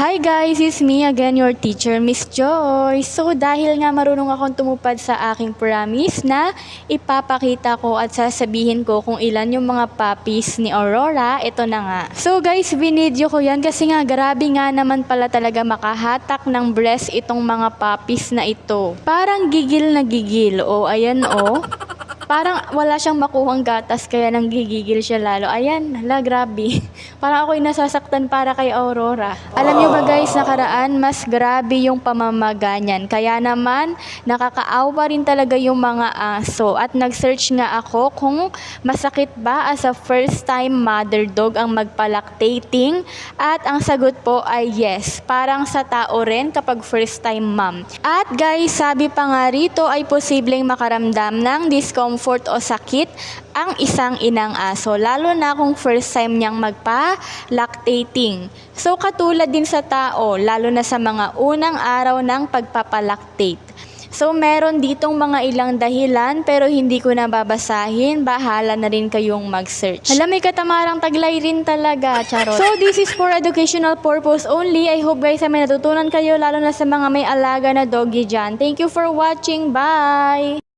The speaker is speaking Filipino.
Hi guys, it's me again, your teacher, Miss Joy. So dahil nga marunong akong tumupad sa aking promise na ipapakita ko at sasabihin ko kung ilan yung mga puppies ni Aurora, ito na nga. So guys, binidyo ko yan kasi nga grabe nga naman pala talaga makahatak ng breast itong mga puppies na ito. Parang gigil na gigil. O ayan o. Parang wala siyang makuhang gatas kaya nang gigigil siya lalo. Ayan, hala, grabe. Parang ako'y nasasaktan para kay Aurora. Alam niyo ba guys, nakaraan, mas grabe yung pamamaga niyan. Kaya naman, nakakaawa rin talaga yung mga aso. At nag-search nga ako kung masakit ba as a first time mother dog ang magpalactating. At ang sagot po ay yes. Parang sa tao rin kapag first time mom. At guys, sabi pa nga rito ay posibleng makaramdam ng discomfort o sakit ang isang inang aso, lalo na kung first time niyang magpa-lactating. So katulad din sa tao, lalo na sa mga unang araw ng pagpapalactate. So meron ditong mga ilang dahilan pero hindi ko na babasahin, bahala na rin kayong mag-search. Hala, may katamarang taglay rin talaga, charot. So this is for educational purpose only. I hope guys ay may natutunan kayo lalo na sa mga may alaga na doggy dyan. Thank you for watching. Bye!